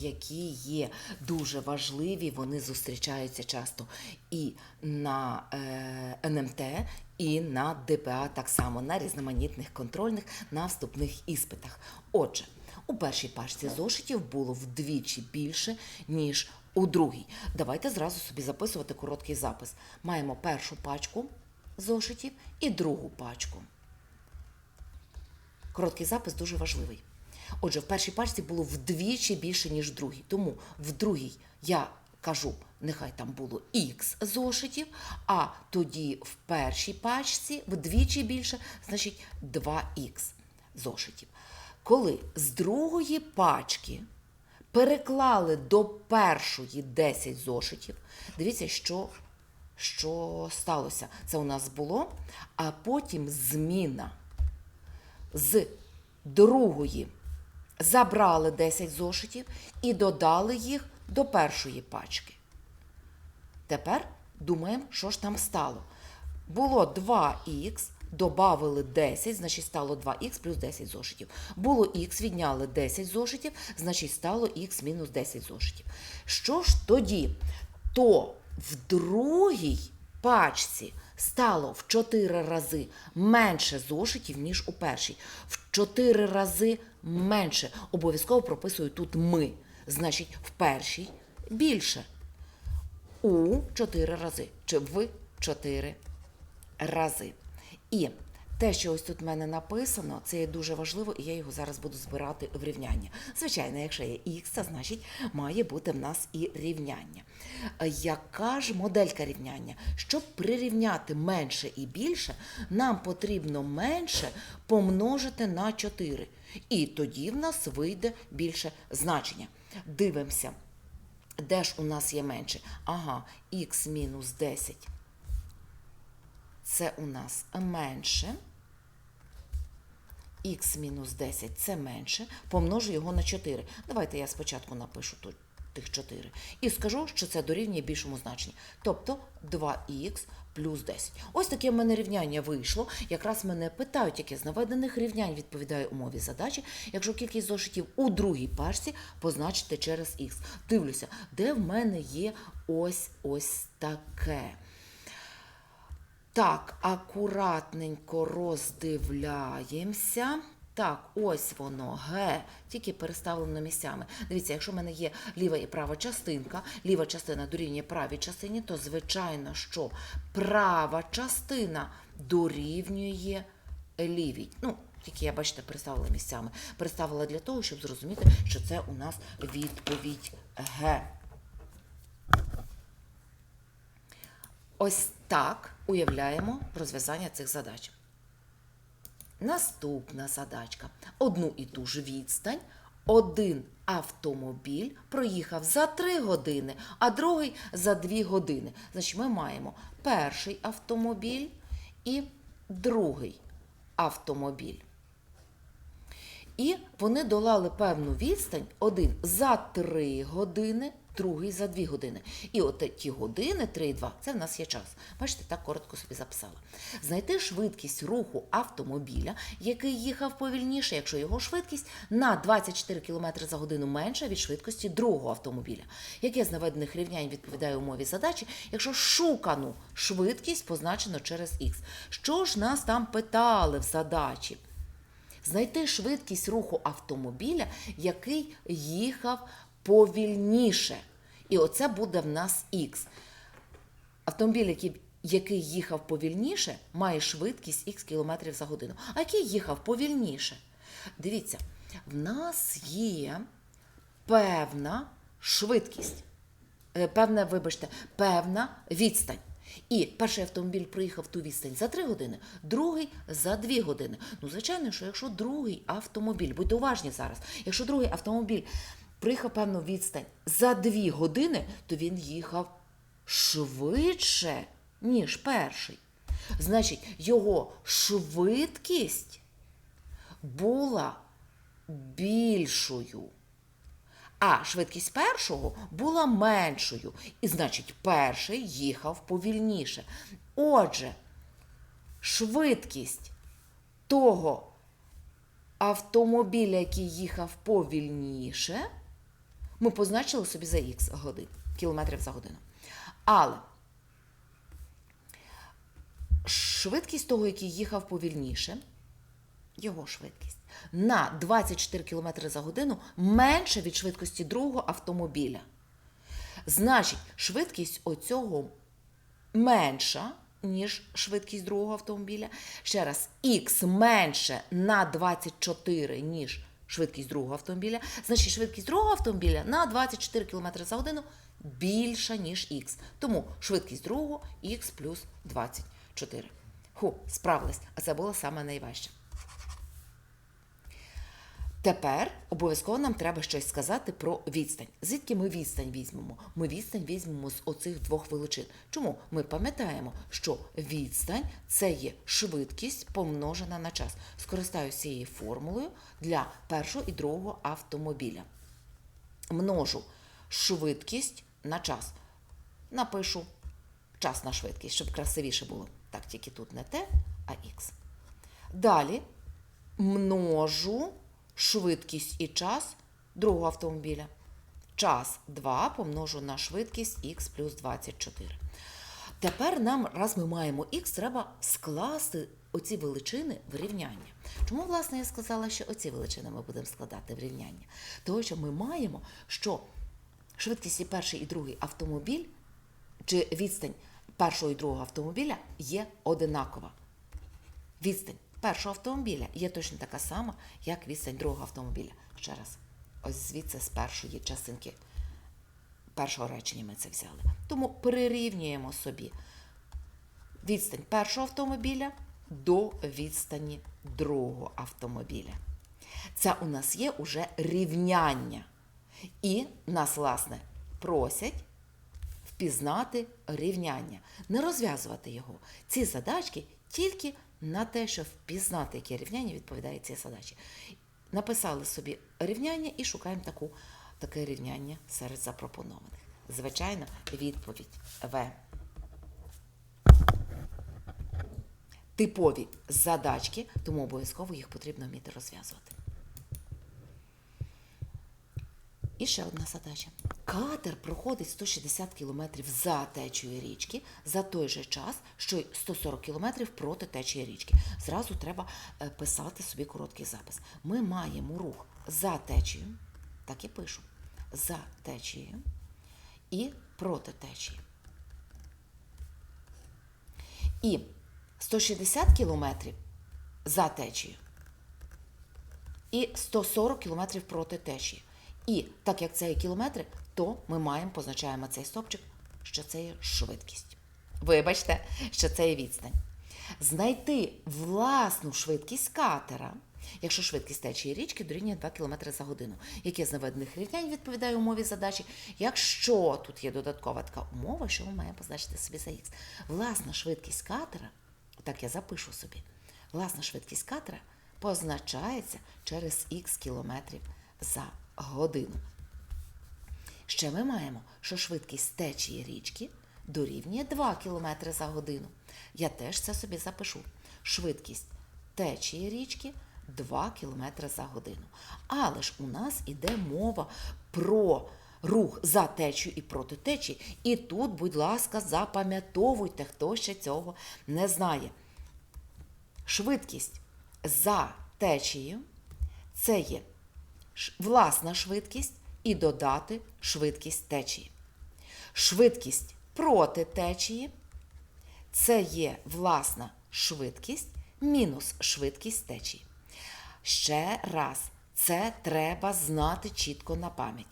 які є дуже важливі, вони зустрічаються часто і на е, НМТ, і на ДПА, так само на різноманітних контрольних, на вступних іспитах. Отже, у першій пачці зошитів було вдвічі більше, ніж у другій. Давайте зразу собі записувати короткий запис. Маємо першу пачку зошитів і другу пачку. Короткий запис дуже важливий. Отже, в першій пачці було вдвічі більше, ніж в другій. Тому в другій я кажу, нехай там було Х зошитів, а тоді в першій пачці вдвічі більше, значить 2х зошитів. Коли з другої пачки переклали до першої 10 зошитів, дивіться, що, що сталося. Це у нас було, а потім зміна з другої забрали 10 зошитів і додали їх до першої пачки. Тепер думаємо, що ж там стало. Було 2х, додали 10, значить стало 2х плюс 10 зошитів. Було х, відняли 10 зошитів, значить стало х мінус 10 зошитів. Що ж тоді? То в другій пачці стало в 4 рази менше зошитів, ніж у першій. В 4 рази менше. Обов'язково прописую тут ми. Значить, в першій більше. У 4 рази. Чи в 4 рази. І те, що ось тут в мене написано, це є дуже важливо, і я його зараз буду збирати в рівняння. Звичайно, якщо є х, це значить має бути в нас і рівняння. Е, Яка ж моделька рівняння? Щоб прирівняти менше і більше, нам потрібно менше помножити на 4. І тоді в нас вийде більше значення. Дивимося. Де ж у нас є менше? Ага, х мінус 10. Це у нас менше. Х мінус 10 це менше. Помножу його на 4. Давайте я спочатку напишу тут тих 4. І скажу, що це дорівнює більшому значенню. Тобто 2х плюс 10. Ось таке в мене рівняння вийшло. Якраз мене питають, яке з наведених рівнянь відповідає умові задачі. Якщо кількість зошитів у другій пачці позначити через х. Дивлюся, де в мене є ось ось таке. Так, акуратненько роздивляємося. Так, ось воно, Г, тільки переставлено місцями. Дивіться, якщо в мене є ліва і права частинка, ліва частина дорівнює правій частині, то звичайно, що права частина дорівнює лівій. Ну, тільки я, бачите, переставила місцями. Переставила для того, щоб зрозуміти, що це у нас відповідь Г. Ось так уявляємо розв'язання цих задач. Наступна задачка. Одну і ту ж відстань. Один автомобіль проїхав за 3 години, а другий за 2 години. Значить, ми маємо перший автомобіль і другий автомобіль. І вони долали певну відстань один за 3 години, другий за 2 години. І от ті години, 3 і 2, це в нас є час. Бачите, так коротко собі записала. Знайти швидкість руху автомобіля, який їхав повільніше, якщо його швидкість на 24 км за годину менша від швидкості другого автомобіля. Яке з наведених рівнянь відповідає умові задачі, якщо шукану швидкість позначено через х. Що ж нас там питали в задачі? Знайти швидкість руху автомобіля, який їхав повільніше. І оце буде в нас х. Автомобіль, який, який їхав повільніше, має швидкість х км за годину. А який їхав повільніше? Дивіться, в нас є певна швидкість, е, певна, вибачте, певна відстань. І перший автомобіль проїхав ту відстань за 3 години, другий за 2 години. Ну, звичайно, що якщо другий автомобіль, будьте уважні зараз, якщо другий автомобіль проїхав певну відстань за 2 години, то він їхав швидше, ніж перший. Значить, його швидкість була більшою. А швидкість першого була меншою. І, значить, перший їхав повільніше. Отже, швидкість того автомобіля, який їхав повільніше, Ми позначили собі за х годин, кілометрів за годину. Але швидкість того, який їхав повільніше, його швидкість на 24 км за годину менше від швидкості другого автомобіля. Значить, швидкість оцього менша, ніж швидкість другого автомобіля. Ще раз, х менше на 24, ніж швидкість другого автомобіля. Значить, швидкість другого автомобіля на 24 км за годину більша, ніж х. Тому швидкість другого х плюс 24. Ху, справилась, а це було саме найважче. Тепер обов'язково нам треба щось сказати про відстань. Звідки ми відстань візьмемо? Ми відстань візьмемо з оцих двох величин. Чому? Ми пам'ятаємо, що відстань це є швидкість помножена на час. Скористаюся цією формулою для першого і другого автомобіля. Множу швидкість на час. Напишу час на швидкість, щоб красивіше було. Так, тільки тут не Т, а Х. Далі множу швидкість і час другого автомобіля. Час 2 помножу на швидкість х плюс 24. Тепер нам, раз ми маємо х, треба скласти оці величини в рівняння. Чому, власне, я сказала, що оці величини ми будемо складати в рівняння? Тому що ми маємо, що швидкість і перший і другий автомобіль, чи відстань першого і другого автомобіля є одинакова. Відстань першого автомобіля є точно така сама, як відстань другого автомобіля. Ще раз, ось звідси з першої частинки першого речення ми це взяли. Тому прирівнюємо собі відстань першого автомобіля до відстані другого автомобіля. Це у нас є уже рівняння. І нас, власне, просять впізнати рівняння, не розв'язувати його. Ці задачки тільки на те, щоб впізнати, яке рівняння відповідає цій задачі. Написали собі рівняння і шукаємо таку, таке рівняння серед запропонованих. Звичайно, відповідь В. Типові задачки, тому обов'язково їх потрібно вміти розв'язувати. І ще одна задача. Катер проходить 160 км за течією річки за той же час, що й 140 км проти течії річки. Зразу треба е, писати собі короткий запис. Ми маємо рух за течією, так і пишу, за течією і проти течії. І 160 км за течією і 140 км проти течії. І так як це є кілометри, то ми маємо, позначаємо цей стопчик, що це є швидкість. Вибачте, що це є відстань. Знайти власну швидкість катера, якщо швидкість течії річки дорівнює 2 км за годину. Яке з наведених рівнянь відповідає умові задачі? Якщо тут є додаткова така умова, що ми маємо позначити собі за х. Власна швидкість катера, так я запишу собі, власна швидкість катера позначається через х кілометрів за годину. Ще ми маємо, що швидкість течії річки дорівнює 2 км за годину. Я теж це собі запишу. Швидкість течії річки 2 км за годину. Але ж у нас іде мова про рух за течію і проти течії. І тут, будь ласка, запам'ятовуйте, хто ще цього не знає. Швидкість за течією це є власна швидкість і додати швидкість течії. Швидкість проти течії це є власна швидкість мінус швидкість течії. Ще раз, це треба знати чітко на пам'ять.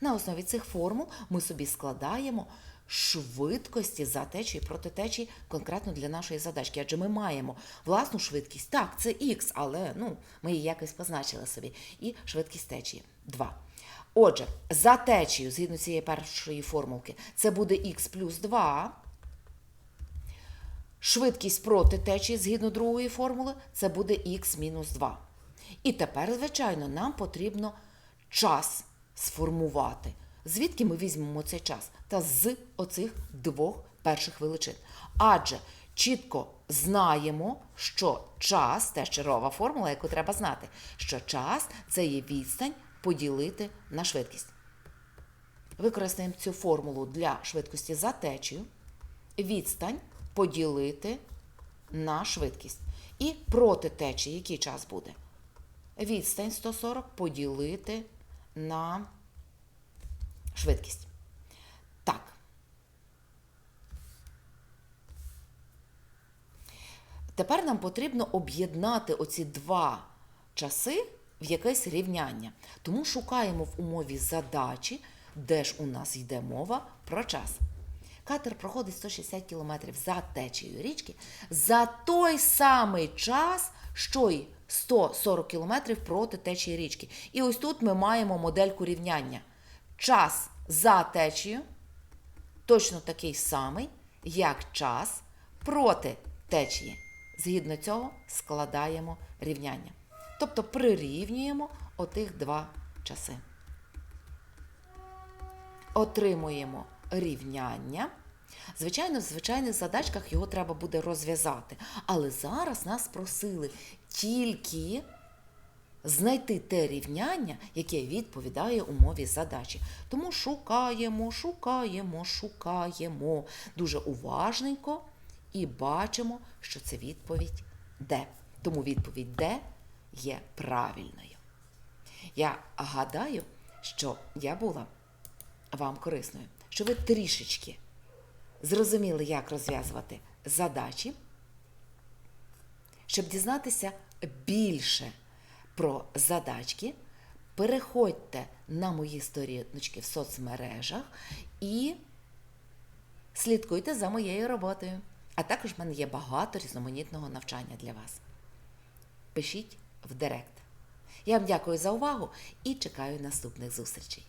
На основі цих формул ми собі складаємо швидкості за течією і проти течії конкретно для нашої задачки. Адже ми маємо власну швидкість. Так, це х, але ну, ми її якось позначили собі. І швидкість течії 2. Отже, за течією, згідно цієї першої формулки, це буде х плюс 2. Швидкість проти течії, згідно другої формули, це буде х мінус 2. І тепер, звичайно, нам потрібно час сформувати. Звідки ми візьмемо цей час? Та з оцих двох перших величин. Адже чітко знаємо, що час теж чергова формула, яку треба знати, що час це є відстань поділити на швидкість. використаємо цю формулу для швидкості за течію. Відстань поділити на швидкість. І проти течії який час буде? Відстань 140 поділити на швидкість. Так. Тепер нам потрібно об'єднати оці два часи в якесь рівняння. Тому шукаємо в умові задачі, де ж у нас йде мова про час. Катер проходить 160 км за течією річки за той самий час, що й 140 км проти течії річки. І ось тут ми маємо модельку рівняння. Час за течією точно такий самий, як час проти течії. Згідно цього складаємо рівняння. Тобто прирівнюємо отих два часи. Отримуємо рівняння. Звичайно, в звичайних задачках його треба буде розв'язати. Але зараз нас просили тільки знайти те рівняння, яке відповідає умові задачі. Тому шукаємо, шукаємо, шукаємо дуже уважненько і бачимо, що це відповідь Д. Тому відповідь Д є правильною. Я гадаю, що я була вам корисною, що ви трішечки зрозуміли, як розв'язувати задачі, щоб дізнатися більше про задачки, переходьте на мої сторіночки в соцмережах і слідкуйте за моєю роботою. А також в мене є багато різноманітного навчання для вас. Пишіть в Директ. Я вам дякую за увагу і чекаю наступних зустрічей.